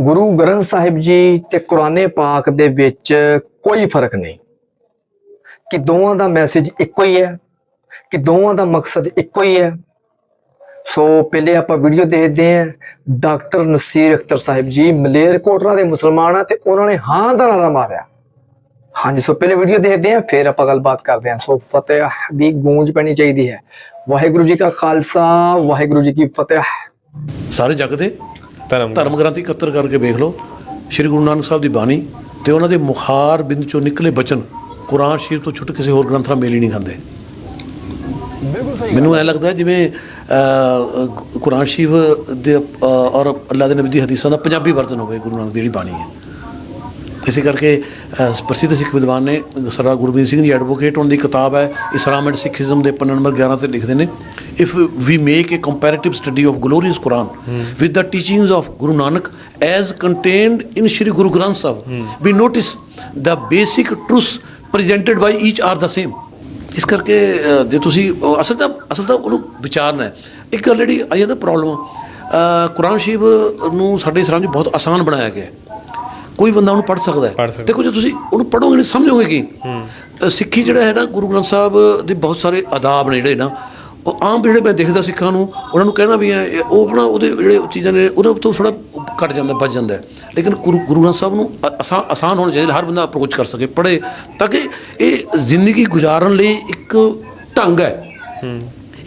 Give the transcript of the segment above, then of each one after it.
ਗੁਰੂ ਗ੍ਰੰਥ ਸਾਹਿਬ ਜੀ ਤੇ ਕੁਰਾਨੇ ਪਾਕ ਦੇ ਵਿੱਚ ਕੋਈ ਫ਼ਰਕ ਨਹੀਂ। ਕਿ ਦੋਵਾਂ ਦਾ ਮੈਸੇਜ ਇੱਕੋ ਹੀ ਹੈ, ਕਿ ਦੋਵਾਂ ਦਾ ਮਕਸਦ ਇੱਕੋ ਹੀ ਹੈ। ਸੋ ਪਹਿਲੇ ਆਪਾਂ ਵੀਡੀਓ ਦੇਖਦੇ ਹਾਂ, ਡਾਕਟਰ ਨਸੀਰ ਅਖਤਰ ਸਾਹਿਬ ਜੀ ਮਲੇਰਕੋਟਲਾ ਦੇ ਮੁਸਲਮਾਨ ਆ ਤੇ ਉਹਨਾਂ ਨੇ ਹਾਂ ਦਾ ਨਾਰਾ ਮਾਰਿਆ। ਹਾਂਜੀ, ਸੋ ਪਹਿਲੇ ਵੀਡੀਓ ਦੇਖਦੇ ਹਾਂ, ਫਿਰ ਆਪਾਂ ਗੱਲਬਾਤ ਕਰਦੇ ਹਾਂ। ਸੋ ਫਤਿਹ ਦੀ ਗੂੰਜ ਪੈਣੀ ਚਾਹੀਦੀ ਹੈ। ਵਾਹਿਗੁਰੂ ਜੀ ਕਾ ਖਾਲਸਾ, ਵਾਹਿਗੁਰੂ ਜੀ ਕੀ ਫਤਿਹ। ਸਾਰੇ ਜੱਗ ਦੇ ਧਰਮ ਧਰਮ ਗ੍ਰੰਥ ਇਕੱਤਰ ਕਰਕੇ ਵੇਖ ਲਓ ਸ੍ਰੀ ਗੁਰੂ ਨਾਨਕ ਸਾਹਿਬ ਦੀ ਬਾਣੀ ਤੇ ਉਹਨਾਂ ਦੇ ਮੁਖਾਰ ਬਿੰਦ ਚੋਂ ਨਿਕਲੇ ਬਚਨ ਕੁਰਾਨ ਸ਼ਰੀਫ ਤੋਂ ਛੁੱਟ ਕਿਸੇ ਹੋਰ ਗ੍ਰੰਥ ਨਾਲ ਮੇਲ ਹੀ ਨਹੀਂ ਖਾਂਦੇ। ਬਿਲਕੁਲ ਸਹੀ ਮੈਨੂੰ ਐ ਲੱਗਦਾ ਜਿਵੇਂ ਕੁਰਾਨ ਸ਼ਰੀਫ ਦੇ ਔਰ ਅੱਲਾਹ ਦੇ ਨਬੀ ਦੀ ਹਦੀਸਾਂ ਦਾ ਪੰਜਾਬੀ ਵਰਜ਼ਨ ਹੋਵੇ ਗੁਰੂ ਨਾਨਕ ਦੀ ਜਿਹੜੀ ਬਾਣੀ ਹੈ। ਇਸੇ ਕਰਕੇ ਪ੍ਰਸਿੱਧ ਸਿੱਖ ਵਿਦਵਾਨ ਨੇ ਸਰਦਾਰ ਗੁਰਬੀਰ ਸਿੰਘ ਜੀ ਐਡਵੋਕੇਟ ਉਹਨਾਂ ਦੀ ਕਿਤਾਬ ਹੈ ਇਸਲਾਮ ਐਂਡ ਸਿੱਖੀਜ਼ਮ ਦੇ ਪੰਨਾ ਨੰਬਰ 11 ਤੇ ਲਿਖਦੇ ਨੇ। If we make a comparative study of glorious Quran with the teachings of Guru Nanak as contained in Shri Guru Granth Sahib we notice the basic truth presented by each are the same ਇਸ ਕਰਕੇ ਜੇ ਤੁਸੀਂ ਅਸਲ ਤਾਂ ਅਸਲ ਤਾਂ ਉਹਨੂੰ ਵਿਚਾਰਨਾ ਹੈ ਇੱਕ ਗੱਲ ਜਿਹੜੀ ਆਈ ਹੈ ਨਾ ਪ੍ਰੋਬਲਮ ਕੁਰਾਨ ਸ਼ਰੀਫ ਨੂੰ ਸਾਡੇ ਇਸਲਾਮ 'ਚ ਬਹੁਤ ਆਸਾਨ ਬਣਾਇਆ ਗਿਆ ਕੋਈ ਬੰਦਾ ਉਹਨੂੰ ਪੜ੍ਹ ਸਕਦਾ ਹੈ। ਦੇਖੋ ਜੇ ਤੁਸੀਂ ਉਹਨੂੰ ਪੜ੍ਹੋਗੇ ਨਹੀਂ ਸਮਝੋਗੇ ਕੀ ਸਿੱਖੀ ਜਿਹੜਾ ਹੈ ਨਾ ਗੁਰੂ ਗ੍ਰੰਥ ਸਾਹਿਬ ਦੇ ਬਹੁਤ ਸਾਰੇ ਆਦਾਬ ਨੇ ਜਿਹੜੇ ਨਾ ਉਹ ਆਮ ਜਿਹੜੇ ਮੈਂ ਦੇਖਦਾ ਸਿੱਖਾਂ ਨੂੰ ਉਹਨਾਂ ਨੂੰ ਕਹਿਣਾ ਵੀ ਹੈ ਉਹ ਨਾ ਉਹਦੇ ਜਿਹੜੇ ਚੀਜ਼ਾਂ ਨੇ ਉਹਨਾਂ ਤੋਂ ਥੋੜਾ ਘਟ ਜਾਂਦਾ ਬਚ ਜਾਂਦਾ। ਲੇਕਿਨ ਗੁਰੂ ਗੁਰੂ ਗ੍ਰੰਥ ਸਾਹਿਬ ਨੂੰ ਆਸਾਨ ਆਸਾਨ ਹੋਣਾ ਚਾਹੀਦਾ ਹਰ ਬੰਦਾ ਅਪਰੋਚ ਕਰ ਸਕੇ ਪੜ੍ਹੇ ਤਾਂ ਕਿ ਇਹ ਜ਼ਿੰਦਗੀ ਗੁਜ਼ਾਰਨ ਲਈ ਇੱਕ ਢੰਗ ਹੈ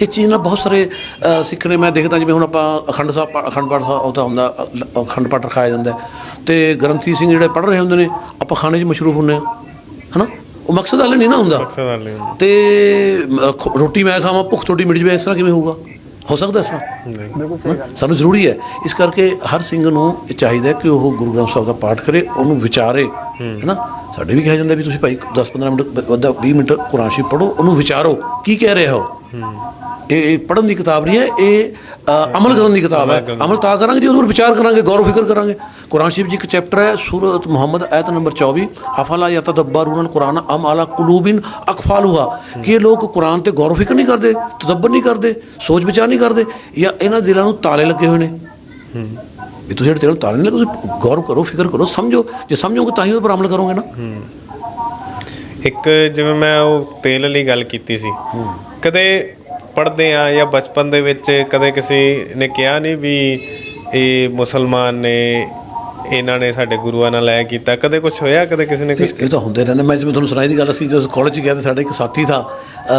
ਇਹ ਚੀਜ਼ ਨਾਲ ਬਹੁਤ ਸਾਰੇ ਸਿੱਖ ਨੇ ਮੈਂ ਦੇਖਦਾ ਜਿਵੇਂ ਹੁਣ ਆਪਾਂ ਅਖੰਡ ਸਾਹਿਬ ਅਖੰਡ ਪਾਠ ਸਾਹਿਬ ਉਹਦਾ ਹੁੰਦਾ ਅਖੰਡ ਪਾਠ ਰਖਾਇਆ ਜਾਂਦਾ। ਤੇ ਗ੍ਰੰਥੀ ਸਿੰਘ ਜਿਹੜੇ ਪੜ੍ਹ ਰਹੇ ਹੁੰਦੇ ਨੇ ਆਪਾਂ ਖਾਣੇ 'ਚ ਮਸ਼ਰੂਫ ਹੁੰਦੇ ਆ ਹਨਾ ਉਹ ਮਕਸਦ ਹਾਲੇ ਨਹੀਂ ਨਾ ਹੁੰਦਾ? ਮਕਸਦ ਵਾਲੇ ਹੁੰਦੇ। ਤੇ ਖ- ਰੋਟੀ ਮੈਂ ਖਾਵਾਂ ਭੁੱਖ ਤੁਹਾਡੀ ਮਿਟ ਜਵੇ ਇਸ ਤਰ੍ਹਾਂ ਕਿਵੇਂ ਹੋਊਗਾ? ਹੋ ਸਕਦਾ ਇਸ ਤਰ੍ਹਾਂ? ਨਹੀਂ। ਬਿਲਕੁਲ ਸਹੀ ਗੱਲ ਸਾਨੂੰ ਜ਼ਰੂਰੀ ਹੈ ਇਸ ਕਰਕੇ ਹਰ ਸਿੰਘ ਨੂੰ ਇਹ ਚਾਹੀਦਾ ਹੈ ਕਿ ਉਹ ਗੁਰੂ ਗ੍ਰੰਥ ਸਾਹਿਬ ਦਾ ਪਾਠ ਕਰੇ ਉਹਨੂੰ ਵਿਚਾਰੇ ਹੈਨਾ? ਸਾਡੇ ਵੀ ਕਿਹਾ ਜਾਂਦਾ ਵੀ ਤੁਸੀਂ ਭਾਈ 10-15 ਮਿੰਟ ਬ- ਵੱਧਾ 20 ਮਿੰਟ ਕੁਰਾਨ ਸ਼ਰੀਫ ਪੜ੍ਹੋ ਉਹਨੂੰ ਵਿਚਾਰੋ ਕੀ ਕਹਿ ਰਿਹਾ ਹੋ ਇਹ ਪੜ੍ਹਨ ਦੀ ਕਿਤਾਬ ਨਹੀਂ ਹੈ ਇਹ ਅਮਲ ਕਰਨ ਦੀ ਕਿਤਾਬ ਹੈ। ਅਮਲ ਤਾਂ ਕਰਾਂਗੇ ਜੇ ਉਹਦੇ ਉੱਪਰ ਵਿਚਾਰ ਕਰਾਂਗੇ ਗੌਰ ਫਿਕਰ ਕਰਾਂਗੇ। ਕੁਰਾਨ ਸ਼ਰੀਫ ਜੀ ਇੱਕ ਚੈਪਟਰ ਹੈ ਸੂਰਤ ਮੁਹੰਮਦ ਆਇਤ ਨੰਬਰ 24 ਅਫਲਾ ਯਤਦਬਰੂਨ ਕੁਰਾਨ ਅਮ ਅਲਾ ਕੁਲੂਬਿਨ ਅਕਫਾਲੂਹਾ। ਕਿ ਇਹ ਲੋਕ ਕੁਰਾਨ ਤੇ ਗੌਰ ਫਿਕਰ ਨਹੀਂ ਕਰਦੇ ਤਦੱਬਰ ਨਹੀਂ ਕਰਦੇ ਸੋਚ ਵਿਚਾਰ ਨਹੀਂ ਕਰਦੇ ਜਾਂ ਇਹਨਾਂ ਦਿਲਾਂ ਨੂੰ ਤਾਲੇ ਲੱਗੇ ਹੋਏ ਨੇ। ਵੀ ਤੁਸੀਂ ਜਿਹੜੇ ਨੂੰ ਤਾਲੇ ਨਹੀਂ ਲੱਗੇ ਤੁਸੀਂ ਗੌਰ ਕਰੋ ਫਿਕਰ ਕਰੋ ਸਮਝੋ। ਜੇ ਸਮਝੋਗੇ ਤਾਂ ਹੀ ਉਹਦੇ ਪਰ ਅਮਲ ਕਰੋਗੇ ਨਾ। ਇੱਕ ਜਿਵੇਂ ਮੈਂ ਉਹ ਤੇਲ ਵਾਲੀ ਗੱਲ ਕੀਤੀ ਸੀ। ਕਦੇ ਪੜਦੇ ਆ ਜਾਂ ਬਚਪਨ ਦੇ ਵਿੱਚ ਕਦੇ ਕਿਸੇ ਨੇ ਕਿਹਾ ਨਹੀਂ ਵੀ ਇਹ ਮੁਸਲਮਾਨ ਨੇ ਇਹਨਾਂ ਨੇ ਸਾਡੇ ਗੁਰੂਆਂ ਨਾਲ ਲੈ ਕੀਤਾ। ਕਦੇ ਕੁਝ ਹੋਇਆ? ਕਦੇ ਕਿਸੇ ਨੇ ਕੁਝ ਇਹ ਤਾਂ ਹੁੰਦੇ ਰਹਿੰਦੇ। ਮੈਂ ਜਿਵੇਂ ਤੁਹਾਨੂੰ ਸੁਣਾਈ ਦੀ ਗੱਲ ਅਸੀਂ ਜਦੋਂ ਕਾਲਜ ਗਿਆ ਤਾਂ ਸਾਡੇ ਇੱਕ ਸਾਥੀ ਥਾ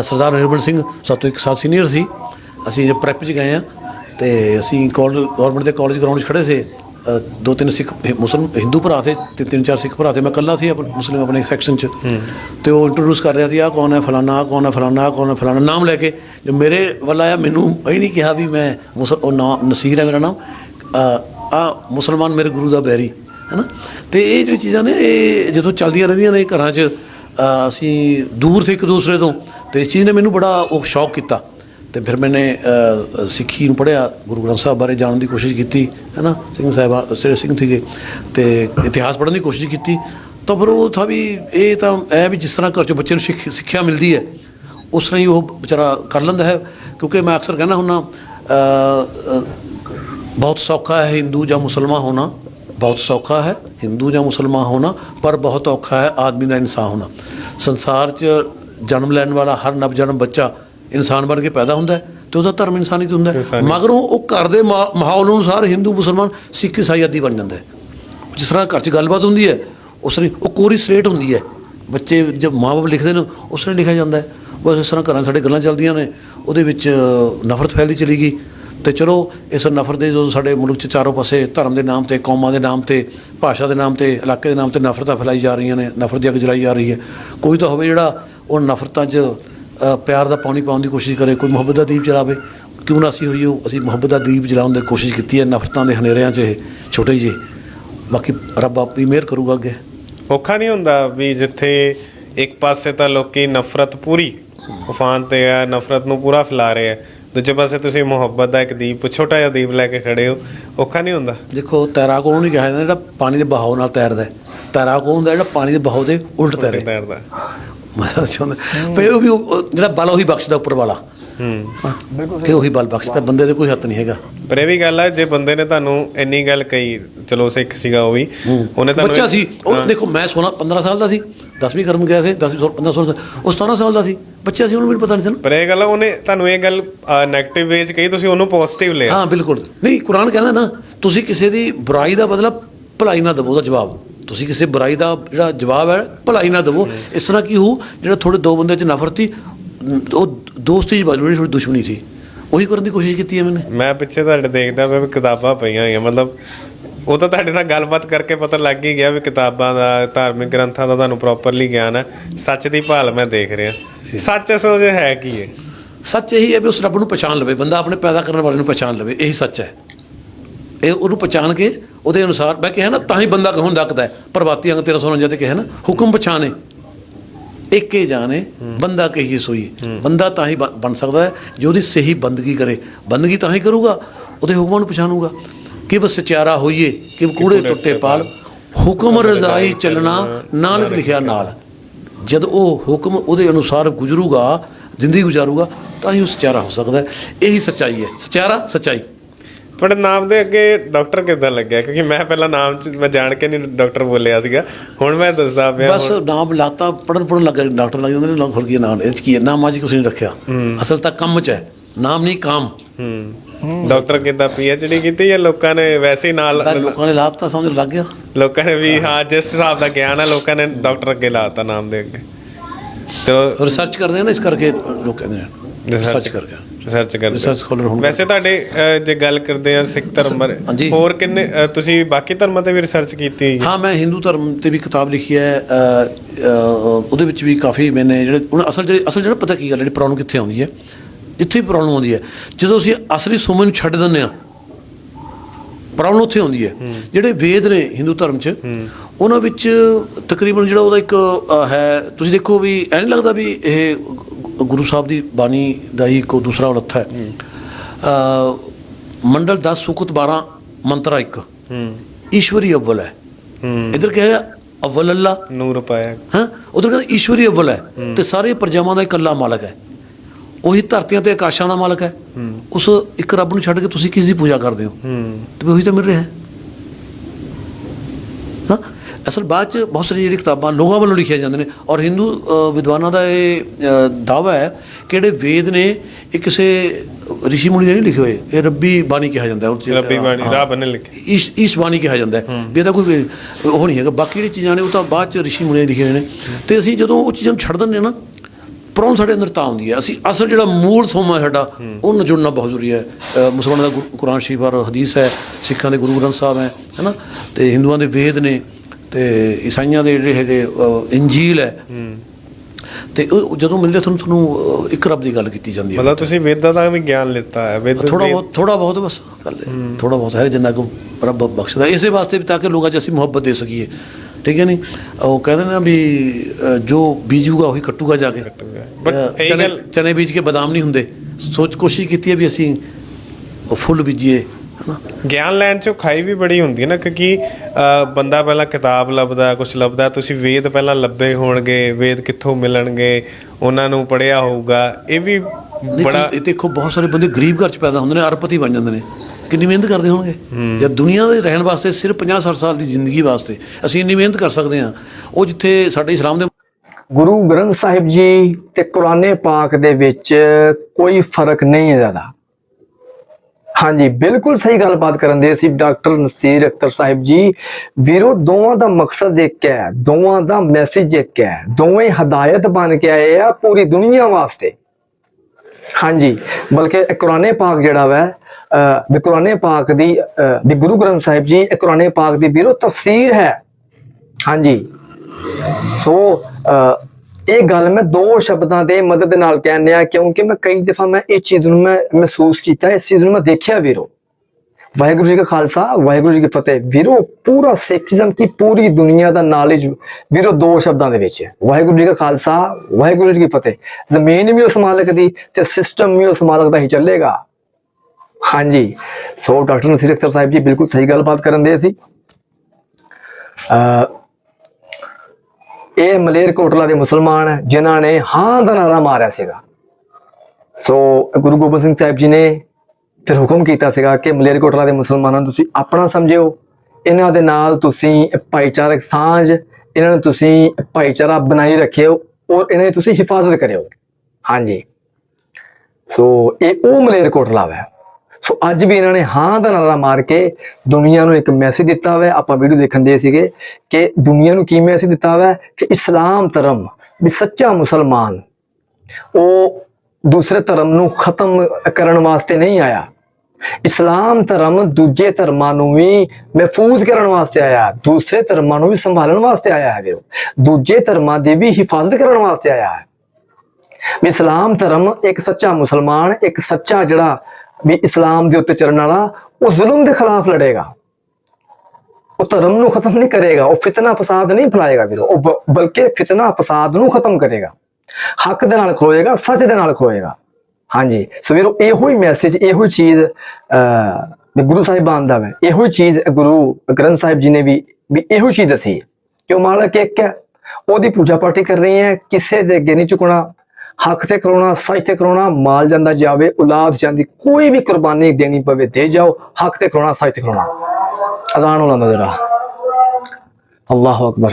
ਸਰਦਾਰ ਹਰਮਨ ਸਿੰਘ। ਸਾਤੋਂ ਇੱਕ ਸਾਥ ਸੀਨੀਅਰ ਸੀ। ਅਸੀਂ ਜਦ ਪ੍ਰੈਪ 'ਚ ਗਏ ਆ ਤੇ ਅਸੀਂ ਗਵਰਨਮੈਂਟ ਦੇ ਕਾਲਜ ਗਰਾਊਂਡ 'ਚ ਖੜੇ ਸੀ। ਦੋ ਤਿੰਨ ਸਿੱਖ ਮੁਸਲਮ ਹਿੰਦੂ ਭਰਾ ਤੇ ਤੇ ਤਿੰਨ ਚਾਰ ਸਿੱਖ ਭਰਾ ਤੇ ਮੈਂ ਇਕੱਲਾ ਸੀ ਆਪਣੇ ਮੁਸਲਿਮ ਆਪਣੇ ਸੈਕਸ਼ਨ 'ਚ। ਤੇ ਉਹ ਇੰਟਰੋਡਿਊਸ ਕਰ ਰਿਹਾ ਸੀ ਆ ਕੌਣ ਹੈ? ਫਲਾਨਾ ਆਹ ਕੌਣ ਹੈ? ਫਲਾਨਾ ਆਹ ਕੌਣ ਹੈ? ਫਲਾਨਾ ਨਾਮ ਲੈ ਕੇ। ਜੋ ਮੇਰੇ ਵੱਲ ਆਇਆ ਮੈਨੂੰ ਇਹ ਨਹੀਂ ਕਿਹਾ ਵੀ ਮੈਂ ਮੁਸਲ ਉਹ ਨਾਮ ਨਸੀਰ ਹੈ ਮੇਰਾ ਨਾਮ। ਆ ਮੁਸਲਮਾਨ ਮੇਰੇ ਗੁਰੂ ਦਾ ਬੈਰੀ ਹੈਨਾ? ਤੇ ਇਹ ਜਿਹੜੀ ਚੀਜ਼ਾਂ ਨੇ ਇਹ ਜਦੋਂ ਚੱਲਦੀਆਂ ਰਹਿੰਦੀਆਂ ਨੇ ਘਰਾਂ 'ਚ ਅਸੀਂ ਦੂਰ ਥੇ ਇੱਕ ਦੂਸਰੇ ਤੋਂ ਤੇ ਇਸ ਚੀਜ਼ ਨੇ ਮੈਨੂੰ ਬੜਾ ਉਹ ਸ਼ੌਕ ਕੀਤਾ। ਤੇ ਫਿਰ ਮੈਨੇ ਸਿੱਖੀ ਨੂੰ ਪੜ੍ਹਿਆ, ਗੁਰੂ ਗ੍ਰੰਥ ਸਾਹਿਬ ਬਾਰੇ ਜਾਣਨ ਦੀ ਕੋਸ਼ਿਸ਼ ਕੀਤੀ ਹੈ ਨਾ ਸਿੰਘ ਸਾਹਿਬਾ ਜਿਹੜੇ ਸਿੰਘ ਸੀਗੇ, ਤੇ ਇਤਿਹਾਸ ਪੜ੍ਹਨ ਦੀ ਕੋਸ਼ਿਸ਼ ਕੀਤੀ। ਤਾਂ ਫਿਰ ਉਹ ਥਾ ਵੀ ਇਹ ਤਾਂ ਐ ਵੀ ਜਿਸ ਤਰ੍ਹਾਂ ਘਰ 'ਚੋਂ ਬੱਚੇ ਨੂੰ ਸਿੱਖ- ਸਿੱਖਿਆ ਮਿਲਦੀ ਹੈ, ਉਸ ਤਰ੍ਹਾਂ ਹੀ ਉਹ ਵਿਚਾਰਾ ਕਰ ਲੈਂਦਾ ਹੈ। ਕਿਉਂਕਿ ਮੈਂ ਅਕਸਰ ਕਹਿੰਦਾ ਹੁੰਨਾ ਬਹੁਤ ਸੌਖਾ ਹੈ ਹਿੰਦੂ ਜਾਂ ਮੁਸਲਮਾਨ ਹੋਣਾ, ਬਹੁਤ ਸੌਖਾ ਹੈ ਹਿੰਦੂ ਜਾਂ ਮੁਸਲਮਾਨ ਹੋਣਾ, ਪਰ ਬਹੁਤ ਔਖਾ ਹੈ ਆਦਮੀ ਦਾ ਇਨਸਾਨ ਹੋਣਾ। ਸੰਸਾਰ 'ਚ ਜਨਮ ਲੈਣ ਵਾਲਾ ਹਰ ਨਵ ਜਨਮ ਬੱਚਾ ਇਨਸਾਨ ਬਣ ਕੇ ਪੈਦਾ ਹੁੰਦਾ ਤੇ ਉਹਦਾ ਧਰਮ ਇਨਸਾਨੀ ਹੁੰਦਾ ਹੈ। ਇਨਸਾਨੀ। ਮਗਰੋਂ ਉਹ ਘਰ ਦੇ ਮਾਹੌਲ ਅਨੁਸਾਰ ਹਿੰਦੂ ਮੁਸਲਮਾਨ ਸਿੱਖ ਈਸਾਈ ਆਦਿ ਬਣ ਜਾਂਦਾ ਜਿਸ ਤਰ੍ਹਾਂ ਘਰ 'ਚ ਗੱਲਬਾਤ ਹੁੰਦੀ ਹੈ ਉਸ ਹੀ ਉਹ ਕੋਰੀ ਸਲੇਟ ਹੁੰਦੀ ਹੈ। ਬੱਚੇ ਜਦ ਮਾਪੇ ਲਿਖਦੇ ਨੇ ਉਸ ਤਰ੍ਹਾਂ ਲਿਖਿਆ ਜਾਂਦਾ ਹੈ। ਬਸ ਇਸ ਤਰ੍ਹਾਂ ਘਰਾਂ ਸਾਡੇ ਗੱਲਾਂ ਚੱਲਦੀਆਂ ਨੇ ਉਹਦੇ ਵਿੱਚ ਨਫ਼ਰਤ ਫੈਲਦੀ ਚਲੀ ਗਈ। ਤੇ ਚਲੋ ਇਸ ਨਫ਼ਰਤ ਦੇ ਜਦੋਂ ਸਾਡੇ ਮੁਲਕ 'ਚ ਚਾਰੋਂ ਪਾਸੇ ਧਰਮ ਦੇ ਨਾਮ ਤੇ ਕੌਮਾਂ ਦੇ ਨਾਮ ਤੇ ਭਾਸ਼ਾ ਦੇ ਨਾਮ ਤੇ ਇਲਾਕੇ ਦੇ ਨਾਮ ਤੇ ਨਫ਼ਰਤਾਂ ਫੈਲਾਈ ਜਾ ਰਹੀਆਂ ਨੇ ਨਫ਼ਰਤ ਦੀ ਅੱਗ ਜਲਾਈ ਜਾ ਰਹੀ ਹੈ। ਕੋਈ ਤਾਂ ਹੋਵੇ ਜਿਹੜਾ ਉਹ ਨਫ਼ਰਤਾਂ 'ਚ ਪਿਆਰ ਦਾ ਪਾਣੀ ਪਾਉਣ ਦੀ ਕੋਸ਼ਿਸ਼ ਕਰੇ ਕੋਈ ਮੁਹੱਬਤ ਦਾ ਦੀਪ ਜਲਾਵੇ। ਕਿਉਂ ਨਾ ਅਸੀਂ ਹੋਈਓ ਅਸੀਂ ਮੁਹੱਬਤ ਦਾ ਦੀਪ ਜਲਾਉਣ ਦੀ ਕੋਸ਼ਿਸ਼ ਕੀਤੀ ਹੈ ਨਫ਼ਰਤਾਂ ਦੇ ਹਨੇਰਿਆਂ 'ਚ ਇਹ ਛੋਟੇ ਜਿਹੇ। ਬਾਕੀ ਰੱਬ ਆਪਣੀ ਮਿਹਰ ਕਰੂਗਾ ਅੱਗੇ। ਔਖਾ ਨਹੀਂ ਹੁੰਦਾ ਵੀ ਜਿੱਥੇ ਇੱਕ ਪਾਸੇ ਤਾਂ ਲੋਕੀ ਨਫ਼ਰਤ ਪੂਰੀ ਉਫਾਨ ਤੇ ਆ ਨਫ਼ਰਤ ਨੂੰ ਪੂਰਾ ਫੈਲਾ ਰਹੇ ਆ। ਦੂਜੇ ਪਾਸੇ ਤੁਸੀਂ ਮੁਹੱਬਤ ਦਾ ਇੱਕ ਦੀਪ ਛੋਟਾ ਜਿਹਾ ਦੀਪ ਲੈ ਕੇ ਖੜੇ ਹੋ ਔਖਾ ਨਹੀਂ ਹੁੰਦਾ। ਦੇਖੋ ਤੈਰਾਕ ਉਹਨੂੰ ਨਹੀਂ ਕਿਹਾ ਜਾਂਦਾ ਜਿਹੜਾ ਪਾਣੀ ਦੇ ਬਹਾਅ ਨਾਲ ਤੈਰਦਾ ਹੈ। ਤੈਰਾਕ ਹੁੰਦਾ ਜਿਹੜਾ ਪਾਣੀ ਦੇ ਬਹਾਅ ਦੇ ਉਲਟ ਤੈਰੇ। ਤੈਰਦਾ। ਮਤਲਬ ਚਾਹੁੰਦਾ ਪਰ ਉਹ ਵੀ ਉਹ- ਜਿਹੜਾ ਬਲ ਉਹੀ ਬਖਸ਼ਦਾ ਉੱਪਰ ਵਾਲਾ। ਹਾਂ। ਇਹ ਉਹੀ ਬਲ ਬਖਸ਼ਦਾ ਬੰਦੇ ਦੇ ਕੋਈ ਹੱਥ ਨਹੀਂ ਹੈਗਾ। ਪਰ ਇਹ ਵੀ ਗੱਲ ਹੈ ਜੇ ਬੰਦੇ ਨੇ ਤੁਹਾਨੂੰ ਇੰਨੀ ਗੱਲ ਕਹੀ ਚਲੋ ਸਿੱਖ ਸੀਗਾ ਉਹ ਵੀ ਉਹਨੇ ਤੁਹਾਨੂੰ ਬੱਚਾ ਸੀ ਉਹ ਦੇਖੋ ਮੈਂ 16 15 ਸਾਲ ਦਾ ਸੀ 10ਵੀਂ ਕਰਨ ਗਿਆ ਸੀ 10 15 16 ਉਹ 17 ਸਾਲ ਦਾ ਸੀ। ਬੱਚਾ ਸੀ ਉਹਨੂੰ ਵੀ ਪਤਾ ਨਹੀਂ ਸੀ ਨਾ। ਪਰ ਇਹ ਗੱਲ ਆ, ਉਹਨੇ ਤੁਹਾਨੂੰ ਇਹ ਗੱਲ 네ਗੇਟਿਵ ਵੇਚ ਕਹੀ ਤੁਸੀਂ ਉਹਨੂੰ ਪੋਜ਼ਿਟਿਵ ਲਿਆ। ਹਾਂ ਬਿਲਕੁਲ। ਨਹੀਂ ਕੁਰਾਨ ਕਹਿੰਦਾ ਨਾ ਤੁਸੀਂ ਕਿਸੇ ਦੀ ਬੁਰਾਈ ਦਾ ਬਦਲਾ ਭਲਾਈ ਨਾਲ ਦੇਵੋ ਉਹਦਾ ਜਵਾਬ। ਤੁਸੀਂ ਕਿਸੇ ਬੁਰਾਈ ਦਾ ਜਿਹੜਾ ਜਵਾਬ ਹੈ ਭਲਾਈ ਨਾਲ ਦੇਵੋ। ਇਸ ਤਰ੍ਹਾਂ ਕੀ ਹੋ ਜਿਹੜਾ ਥੋੜੇ ਦੋ ਬੰਦੇ ਚ ਨਫ਼ਰਤ ਸੀ ਉਹ ਦੋਸਤੀ ਚ ਬਦਲ ਥੋੜੀ ਦੁਸ਼ਮਣੀ ਸੀ। ਉਹੀ ਕਰਨ ਦੀ ਕੋਸ਼ਿਸ਼ ਕੀਤੀ ਹੈ ਮੈਨੇ? ਮੈਂ ਪਿੱਛੇ ਤੁਹਾਡੇ ਦੇਖਦਾ ਵੀ ਕਿਤਾਬਾਂ ਪਈਆਂ ਹੋਈਆਂ ਮਤਲਬ ਉਹ ਤਾਂ ਤੁਹਾਡੇ ਨਾਲ ਗੱਲਬਾਤ ਕਰਕੇ ਪਤਾ ਲੱਗ ਹੀ ਗਿਆ ਵੀ ਕਿਤਾਬਾਂ ਦਾ ਧਾਰਮਿਕ ਗ੍ਰੰਥਾਂ ਦਾ ਤੁਹਾਨੂੰ ਪ੍ਰੋਪਰਲੀ ਗਿਆਨ ਹੈ। ਸੱਚ ਦੀ ਭਾਲ ਮੈਂ ਦੇਖ ਰਿਹਾ। ਸੱਚ ਅਸਲ 'ਚ ਹੈ ਕੀ ਹੈ ਸੱਚ ਇਹੀ ਹੈ ਵੀ ਉਸ ਰੱਬ ਨੂੰ ਪਛਾਣ ਲਵੇ ਬੰਦਾ ਆਪਣੇ ਪੈਦਾ ਕਰਨ ਵਾਲੇ ਨੂੰ ਪਛਾਣ ਲਵੇ ਇਹੀ ਸੱਚ ਹੈ। ਇਹ ਉਹਨੂੰ ਪਛਾਣ ਕੇ ਉਹਦੇ ਅਨੁਸਾਰ ਮੈਂ ਕਿਹਾ ਨਾ ਤਾਂ ਹੀ ਬੰਦਾ ਕਹੋਂ ਦਕਦਾ ਹੈ। ਪ੍ਰਭਾਤੀ ਅੰਗ 1349 ਤੇ ਕਿਹਾ ਨਾ ਹੁਕਮ ਪਛਾਣੇ ਏਕੇ ਜਾਣੇ ਬੰਦਾ ਕਹੀ ਸੋਈ ਬੰਦਾ ਤਾਂ ਹੀ ਬਣ ਸਕਦਾ ਹੈ ਜੇ ਉਹਦੀ ਸਹੀ ਬੰਦਗੀ ਕਰੇ। ਬੰਦਗੀ ਤਾਂ ਹੀ ਕਰੂਗਾ ਉਹਦੇ ਹੁਕਮਾਂ ਨੂੰ ਪਛਾਣੂਗਾ। ਕਿ ਬਸ ਸਚਿਆਰਾ ਹੋਈਏ ਕਿ ਕੂੜੇ ਟੁੱਟੇ ਪਾਲ ਹੁਕਮ ਰਜ਼ਾਈ ਚੱਲਣਾ ਨਾਨਕ ਲਿਖਿਆ ਨਾਲ। ਜਦ ਉਹ ਹੁਕਮ ਉਹਦੇ ਅਨੁਸਾਰ ਗੁਜ਼ਰੂਗਾ ਜ਼ਿੰਦਗੀ ਗੁਜ਼ਾਰੂਗਾ ਤਾਂ ਹੀ ਉਹ ਸਚਿਆਰਾ ਹੋ ਸਕਦਾ ਹੈ। ਇਹੀ ਸੱਚਾਈ ਹੈ। ਸਚਿਆਰਾ ਸੱਚਾਈ। ਤੁਹਾਡੇ ਨਾਮ ਦੇ ਅੱਗੇ ਡਾਕਟਰ ਕਿੱਦਾਂ ਲੱਗਿਆ? ਕਿਉਂਕਿ ਮੈਂ ਪਹਿਲਾਂ ਨਾਮ 'ਚ ਮੈਂ ਜਾਣ ਕੇ ਨਹੀਂ ਡਾਕਟਰ ਬੋਲਿਆ ਸੀਗਾ। ਹੁਣ ਮੈਂ ਦੱਸਦਾ ਪਿਆ ਬਸ ਨਾਮ ਲਾਤਾ ਪੜਨ ਪੜਨ ਲੱਗਾ ਡਾਕਟਰ ਲੱਗ ਜਾਂਦੇ ਨੇ ਖੁੱਲ ਗਿਆ ਨਾਮ ਇਹ ਕੀ ਹੈ? ਨਾਮ ਅੱਜ ਕੁਛ ਨਹੀਂ ਰੱਖਿਆ। ਅਸਲ ਤਾਂ ਕੰਮ 'ਚ ਹੈ। ਨਾਮ ਨਹੀਂ ਕੰਮ। ਹੂੰ। ਡਾਕਟਰ ਕਿੱਦਾਂ ਪੀਐਚਡੀ ਕੀਤੀ ਜਾਂ ਲੋਕਾਂ ਨੇ ਵੈਸੇ ਹੀ ਨਾਲ ਲੋਕਾਂ ਨੇ ਲਾਤਾ ਸਮਝ ਲੱਗ ਗਿਆ। ਲੋਕਾਂ ਨੇ ਵੀ ਹਾਂ ਜਿਸ ਹਿਸਾਬ ਦਾ ਗਿਆਨ ਹੈ ਲੋਕਾਂ ਨੇ ਡਾਕਟਰ ਅੱਗੇ ਲਾਤਾ ਨਾਮ ਦੇ ਅੱਗੇ। ਚਲੋ ਰਿਸਰਚ ਕਰਦੇ ਆ ਨਾ ਇਸ ਕਰਕੇ ਲੋਕ ਕਹਿੰਦੇ ਨੇ ਰਿਸਰਚ ਕਰਕੇ ਰਿਸਰਚ ਕਰਦੇ ਰਿਸਰਚ ਸਕਾਲਰ ਹੋਣ ਵੈਸੇ ਤੁਹਾਡੇ ਜੇ ਗੱਲ ਕਰਦੇ ਆ ਸਿੱਖ ਧਰਮ ਬਾਰੇ। ਹੋਰ ਕਿੰਨੇ ਤੁਸੀਂ ਬਾਕੀ ਧਰਮਾਂ ਤੇ ਵੀ ਰਿਸਰਚ ਕੀਤੀ ਹੈ? ਹਾਂ ਮੈਂ ਹਿੰਦੂ ਧਰਮ ਤੇ ਵੀ ਕਿਤਾਬ ਲਿਖੀ ਹੈ ਉਹਦੇ ਵਿੱਚ ਵੀ ਕਾਫੀ ਮੈਨੇ ਜਿਹੜੇ ਹੁਣ ਅਸਲ ਜਿਹੜੀ ਅਸਲ ਜਿਹੜਾ ਪਤਾ ਕੀ ਗੱਲ ਜਿਹੜੀ ਪ੍ਰੋਬਲਮ ਕਿੱਥੇ ਆਉਂਦੀ ਹੈ ਜਿੱਥੇ ਵੀ ਪ੍ਰੋਬਲਮ ਆਉਂਦੀ ਹੈ ਜਦੋਂ ਅਸੀਂ ਅਸਲੀ ਸੋਮੇ ਨੂੰ ਛੱਡ ਦਿੰਦੇ ਆ ਪ੍ਰੋਬਲਮ ਉੱਥੇ ਆਉਂਦੀ ਹੈ। ਜਿਹੜੇ ਵੇਦ ਨੇ ਹਿੰਦੂ ਧਰਮ 'ਚ ਉਹਨਾਂ ਵਿੱਚ ਤਕਰੀਬਨ ਜਿਹੜਾ ਉਹਦਾ ਇੱਕ ਹੈ ਤੁਸੀਂ ਦੇਖੋ ਵੀ ਐਂ ਲੱਗਦਾ ਵੀ ਇਹ ਗੁਰੂ ਸਾਹਿਬ ਦੀ ਬਾਣੀ ਦਾ ਹੀ ਕੋਈ ਦੂਸਰਾ ਲੱਥਾ ਹੈ। ਅ, ਮੰਡਲ 10 ਸੁਕਤ 12 ਮੰਤਰਾ ਇੱਕ। ਈਸ਼ਵਰੀ ਅਵਲ ਹੈ। ਇਧਰ ਕਿਹਾ ਅਵਲ ਅੱਲਾ। ਨੂਰ ਪਾਇਆ। ਹਾਂ? ਉਧਰ ਕਹਿੰਦਾ ਈਸ਼ਵਰੀ ਅਵਲ ਹੈ। ਤੇ ਸਾਰੇ ਪ੍ਰਜਾਵਾਂ ਦਾ ਇਕੱਲਾ ਮਾਲਕ ਹੈ। ਉਹੀ ਧਰਤੀਆਂ ਤੇ ਆਕਾਸ਼ਾਂ ਦਾ ਮਾਲਕ ਹੈ। ਉਸ ਇੱਕ ਰੱਬ ਨੂੰ ਛੱਡ ਕੇ ਤੁਸੀਂ ਕਿਸ ਦੀ ਪੂਜਾ ਕਰਦੇ ਹੋ। ਤੇ ਉਹੀ ਤਾਂ ਮਿਲ ਰਿਹਾ ਹੈ। ਅਸਲ ਬਾਅਦ ਚ ਬਹੁਤ ਸਾਰੀ ਜਿਹੜੀ ਕਿਤਾਬਾਂ ਲੋਕਾਂ ਵੱਲੋਂ ਲਿਖੀਆਂ ਜਾਂਦੀਆਂ ਨੇ ਔਰ ਹਿੰਦੂ ਵਿਦਵਾਨਾਂ ਦਾ ਇਹ ਅ, ਦਾਅਵਾ ਹੈ ਕਿ ਜਿਹੜੇ ਵੇਦ ਨੇ ਇਹ ਕਿਸੇ ਰਿਸ਼ੀ ਮੁਨੀ ਦੇ ਨਹੀਂ ਲਿਖੇ ਹੋਏ। ਇਹ ਰੱਬੀ ਬਾਣੀ ਕਿਹਾ ਜਾਂਦਾ ਹੈ ਉਹ ਰੱਬੀ ਬਾਣੀ ਹਾਂ। ਰੱਬ ਨੇ ਲਿਖੀ। ਈਸ਼ ਈਸ਼ ਬਾਣੀ ਕਿਹਾ ਜਾਂਦਾ ਹੈ। ਵੀ ਇਹਦਾ ਕੋਈ ਉਹ ਨਹੀਂ ਹੈਗਾ। ਬਾਕੀ ਜਿਹੜੀ ਚੀਜ਼ਾਂ ਨੇ ਉਹ ਤਾਂ ਬਾਅਦ ਚ ਰਿਸ਼ੀ ਮੁਨੀ ਲਿਖੇ ਹੋਏ ਨੇ। ਤੇ ਅਸੀਂ ਜਦੋਂ ਉਹ ਚੀਜ਼ਾਂ ਨੂੰ ਛੱਡ ਦਿੰਦੇ ਨਾ ਪ੍ਰੋਬਲਮ ਸਾਡੇ ਅੰਦਰ ਤਾਂ ਆਉਂਦੀ ਹੈ। ਅਸੀਂ ਅਸਲ ਜਿਹੜਾ ਮੂਲ ਸੋਮਾ ਸਾਡਾ ਉਹ ਨਾਲ ਜੁੜਨਾ ਬਹੁਤ ਜ਼ਰੂਰੀ ਹੈ। ਮੁਸਲਮਾਨਾਂ ਦਾ ਕੁਰਾਨ ਸ਼ਰੀਫ ਔਰ ਹਦੀਸ ਹੈ। ਸਿੱਖਾਂ ਦੇ ਗੁਰੂ ਗ੍ਰੰਥ ਸਾਹਿਬ ਹੈ ਹੈਨਾ ਤੇ ਹਿੰਦੂਆਂ ਦੇ ਵੇਦ ਨੇ। ਤੇ ਈਸਾਈਆਂ ਦੇ ਜਿਹੜੇ ਹੈਗੇ ਇੰਜੀਲ ਹੈ। ਤੇ ਉਹ ਜਦੋਂ ਮਿਲਦੇ ਤੁਹਾਨੂੰ ਤੁਹਾਨੂੰ ਇੱਕ ਰੱਬ ਦੀ ਗੱਲ ਕੀਤੀ ਜਾਂਦੀ ਹੈ। ਮਤਲਬ ਤੁਸੀਂ ਵੇਦਾਂ ਦਾ ਵੀ ਗਿਆਨ ਲਿੱਤਾ ਹੈ ਵੇਦ ਥੋੜਾ ਬਹੁਤ ਥੋੜਾ ਬਹੁਤ ਬਸ ਗੱਲ ਥੋੜਾ ਬਹੁਤ ਹੈ ਜਿੰਨਾ ਕੋ ਰੱਬ ਬਖਸ਼ਦਾ ਇਸੇ ਵਾਸਤੇ ਵੀ ਤਾਂ ਕਿ ਲੋਕਾਂ 'ਚ ਅਸੀਂ ਮੁਹੱਬਤ ਦੇ ਸਕੀਏ। ਠੀਕ ਹੈ ਨਹੀਂ ਉਹ ਕਹਿੰਦੇ ਨੇ ਵੀ ਜੋ ਬੀਜੂਗਾ ਉਹੀ ਕੱਟੂਗਾ ਜਾ ਕੇ। ਚਨੇ ਚਨੇ ਬੀਜ ਕੇ ਬਦਾਮ ਨਹੀਂ ਹੁੰਦੇ। ਸੋਚ ਕੋਸ਼ਿਸ਼ ਕੀਤੀ ਹੈ ਵੀ ਅਸੀਂ ਉਹ ਫੁੱਲ ਬੀਜੀਏ। ਗਿਆਨ ਲੈਣ ਚ ਖਾਈ ਵੀ ਬੜੀ ਹੁੰਦੀ ਹੈ ਨਾ ਕਿਉਂਕਿ ਬੰਦਾ ਪਹਿਲਾਂ ਕਿਤਾਬ ਲੱਭਦਾ ਕੁਝ ਲੱਭਦਾ ਤੁਸੀਂ ਵੇਦ ਪਹਿਲਾਂ ਲੱਭੇ ਹੋਣਗੇ ਵੇਦ ਕਿੱਥੋਂ ਮਿਲਣਗੇ ਉਹਨਾਂ ਨੂੰ ਪੜਿਆ ਹੋਊਗਾ ਇਹ ਵੀ ਬੜਾ ਇਹ ਦੇਖੋ ਬਹੁਤ ਸਾਰੇ ਬੰਦੇ ਗਰੀਬ ਘਰ 'ਚ ਪੈਦਾ ਹੁੰਦੇ ਨੇ ਅਰਬਪਤੀ ਬਣ ਜਾਂਦੇ ਨੇ। ਕਿੰਨੀ ਮਿਹਨਤ ਕਰਦੇ ਹੋਣਗੇ? ਜਦ ਦੁਨੀਆ ਦੇ ਰਹਿਣ ਵਾਸਤੇ ਸਿਰਫ 50 60 ਸਾਲ ਦੀ ਜ਼ਿੰਦਗੀ ਵਾਸਤੇ ਅਸੀਂ ਇੰਨੀ ਮਿਹਨਤ ਕਰ ਸਕਦੇ ਹਾਂ। ਉਹ ਜਿੱਥੇ ਸਾਡੇ ਇਸਲਾਮ ਦੇ ਗੁਰੂ ਗ੍ਰੰਥ ਸਾਹਿਬ ਜੀ ਤੇ ਕੁਰਾਨੇ ਪਾਕ ਦੇ ਵਿੱਚ ਕੋਈ ਫ਼ਰਕ ਨਹੀਂ ਹੈ ਜ਼ਿਆਦਾ। ਹਾਂਜੀ ਬਿਲਕੁਲ ਸਹੀ ਗੱਲਬਾਤ ਕਰਨ ਦੇ ਸੀ ਡਾਕਟਰ ਨਸੀਰ ਅਖਤਰ ਸਾਹਿਬ ਜੀ। ਵੀਰੋ ਦੋਵਾਂ ਦਾ ਮਕਸਦ ਇੱਕ ਹੈ ਦੋਵਾਂ ਦਾ ਮੈਸੇਜ ਇੱਕ ਹੈ। ਦੋਵੇਂ ਹਦਾਇਤ ਬਣ ਕੇ ਆਏ ਆ ਪੂਰੀ ਦੁਨੀਆ ਵਾਸਤੇ। ਹਾਂਜੀ ਬਲਕਿ ਕੁਰਾਨੇ ਪਾਕ ਜਿਹੜਾ ਵਾ ਵੀ ਕੁਰਾਨੇ ਪਾਕ ਦੀ ਅਹ, ਵੀ ਗੁਰੂ ਗ੍ਰੰਥ ਸਾਹਿਬ ਜੀ ਇਹ ਕੁਰਾਨੇ ਪਾਕ ਦੀ ਵੀਰੋ ਤਫਸੀਰ ਹੈ। ਹਾਂਜੀ। ਸੋ ਅਹ, ਇਹ ਗੱਲ ਮੈਂ ਦੋ ਸ਼ਬਦਾਂ ਦੇ ਮਦਦ ਨਾਲ ਕਹਿੰਦੇ ਆ ਕਿਉਂਕਿ ਮੈਂ ਕਈ ਦਫਾ ਮੈਂ ਇਹ ਚੀਜ਼ ਨੂੰ ਮੈਂ ਮਹਿਸੂਸ ਕੀਤਾ, ਇਸ ਚੀਜ਼ ਨੂੰ ਮੈਂ ਦੇਖਿਆ ਵੀਰੋ। ਵਾਹਿਗੁਰੂ ਜੀ ਕਾ ਖਾਲਸਾ, ਵਾਹਿਗੁਰੂ ਜੀ ਕੀ ਫਤਿਹ। ਵੀਰੋ, ਪੂਰਾ ਸਿੱਖੀਜ਼ਮ ਕੀ ਪੂਰੀ ਦੁਨੀਆ ਦਾ ਨੌਲੇਜ ਵੀਰੋ ਦੋ ਸ਼ਬਦਾਂ ਦੇ ਵਿੱਚ। ਹੈ ਵਾਹਿਗੁਰੂ ਜੀ ਕਾ ਖਾਲਸਾ, ਵਾਹਿਗੁਰੂ ਜੀ ਕੀ ਫਤਿਹ। ਜ਼ਮੀਨ ਵੀ ਉਸ ਮਾਲਕ ਦੀ ਤੇ ਸਿਸਟਮ ਵੀ ਉਸ ਮਾਲਕ ਦਾ ਹੀ ਚੱਲੇਗਾ। ਹਾਂਜੀ। ਸੋ ਡਾਕਟਰ ਨਸੀਰ ਅਖਤਰ ਸਾਹਿਬ ਜੀ, ਬਿਲਕੁਲ ਸਹੀ ਗੱਲਬਾਤ ਕਰਨ ਦੇ ਸੀ। ਅ ਇਹ ਮਲੇਰਕੋਟਲਾ ਦੇ ਮੁਸਲਮਾਨ ਹੈ, ਜਿਨ੍ਹਾਂ ਨੇ ਹਾਂ ਦਾ ਨਾਰਾ ਮਾਰਿਆ ਸੀਗਾ। ਸੋ ਗੁਰੂ ਗੋਬਿੰਦ ਸਿੰਘ ਸਾਹਿਬ ਜੀ ਨੇ ਫਿਰ ਹੁਕਮ ਕੀਤਾ ਸੀਗਾ ਕਿ ਮਲੇਰਕੋਟਲਾ ਦੇ ਮੁਸਲਮਾਨਾਂ ਨੂੰ ਤੁਸੀਂ ਆਪਣਾ ਸਮਝਿਓ, ਇਹਨਾਂ ਦੇ ਨਾਲ ਤੁਸੀਂ ਭਾਈਚਾਰਕ ਸਾਂਝ, ਇਹਨਾਂ ਨੂੰ ਤੁਸੀਂ ਭਾਈਚਾਰਾ ਬਣਾਈ ਰੱਖਿਓ ਔਰ ਇਹਨਾਂ ਦੀ ਤੁਸੀਂ ਹਿਫਾਜ਼ਤ ਕਰਿਓ। ਹਾਂਜੀ। ਸੋ ਇਹ ਉਹ ਮਲੇਰਕੋਟਲਾ ਹੈ। ਸੋ ਅੱਜ ਵੀ ਇਹਨਾਂ ਨੇ ਹਾਂ ਦਾ ਨਾਰਾ ਮਾਰ ਕੇ ਦੁਨੀਆ ਨੂੰ ਇੱਕ ਮੈਸੇਜ ਦਿੱਤਾ ਹੋਇਆ ਆਪਾਂ ਵੀਡੀਓ ਦੇਖਣ ਦੇ ਸੀਗੇ ਕਿ ਦੁਨੀਆ ਨੂੰ ਕੀ ਮੈਸੇਜ ਦਿੱਤਾ ਹੋਇਆ ਕਿ ਇਸਲਾਮ ਧਰਮ ਵੀ ਸੱਚਾ ਮੁਸਲਮਾਨ, ਉਹ ਦੂਸਰੇ ਧਰਮ ਨੂੰ ਖਤਮ ਕਰਨ ਵਾਸਤੇ ਨਹੀਂ ਆਇਆ। ਇਸਲਾਮ ਧਰਮ ਦੂਜੇ ਧਰਮਾਂ ਨੂੰ ਵੀ ਮਹਿਫੂਜ਼ ਕਰਨ ਵਾਸਤੇ ਆਇਆ। ਦੂਸਰੇ ਧਰਮਾਂ ਨੂੰ ਵੀ ਸੰਭਾਲਣ ਵਾਸਤੇ ਆਇਆ ਹੈ ਵੀਰੋ ਦੂਜੇ ਧਰਮਾਂ ਦੀ ਵੀ ਹਿਫਾਜ਼ਤ ਕਰਨ ਵਾਸਤੇ ਆਇਆ ਹੈ। ਵੀ ਇਸਲਾਮ ਧਰਮ ਇੱਕ ਸੱਚਾ ਮੁਸਲਮਾਨ, ਇੱਕ ਸੱਚਾ ਜਿਹੜਾ ਵੀ ਇਸਲਾਮ ਦੇ ਉੱਤੇ ਚੱਲਣ ਵਾਲਾ ਉਹ ਜ਼ੁਲਮ ਦੇ ਖਿਲਾਫ ਲੜੇਗਾ। ਉਹ ਧਰਮ ਨੂੰ ਖਤਮ ਨਹੀਂ ਕਰੇਗਾ, ਉਹ ਫਿਤਨਾ ਫਸਾਦ ਨਹੀਂ ਫੈਲਾਏਗਾ ਵੀਰੋ, ਉਹ ਬ- ਬਲਕਿ ਫਿਤਨਾ ਫਸਾਦ ਨੂੰ ਖਤਮ ਕਰੇਗਾ। ਹੱਕ ਦੇ ਨਾਲ ਖਲੋਏਗਾ, ਸੱਚ ਦੇ ਨਾਲ ਖਲੋਏਗਾ। ਹਾਂਜੀ, ਸੋ ਵੀਰੋ, ਇਹੋ ਹੀ ਮੈਸੇਜ ਇਹੋ ਹੀ ਚੀਜ਼, ਅਹ ਗੁਰੂ ਸਾਹਿਬਾਨ ਦਾ ਹੈ ਇਹੋ ਹੀ ਚੀਜ਼ ਗੁਰੂ ਗ੍ਰੰਥ ਸਾਹਿਬ ਜੀ ਨੇ ਵੀ ਵੀ ਇਹੋ ਹੀ ਚੀਜ਼ ਦੱਸੀ ਕਿ ਉਹ ਮਾਲਕ ਇੱਕ ਹੈ, ਉਹਦੀ ਪੂਜਾ ਪਾਠੀ ਕਰ ਰਹੀ ਹੈ, ਕਿਸੇ ਦੇ ਅੱਗੇ ਨਹੀਂ ਝੁਕਣਾ। ਹੱਕ ਤੇ ਕਰਾਉਣਾ ਸੱਚ ਤੇ ਕਰਾਉਣਾ, ਮਾਲ ਜਾਂਦਾ ਜਾਵੇ, ਔਲਾਦ ਜਾਂਦੀ, ਕੋਈ ਵੀ ਕੁਰਬਾਨੀ ਦੇਣੀ ਪਵੇ, ਦੇ ਜਾਓ, ਹੱਕ ਤੇ ਕਰਾਉਣਾ ਸੱਚ ਤੇ ਕਰਾਉਣਾ। ਅਜ਼ਾਨ ਹੋਣਾ ਨਜ਼ਰਾ ਅੱਲਾਹੁ ਅਕਬਰ।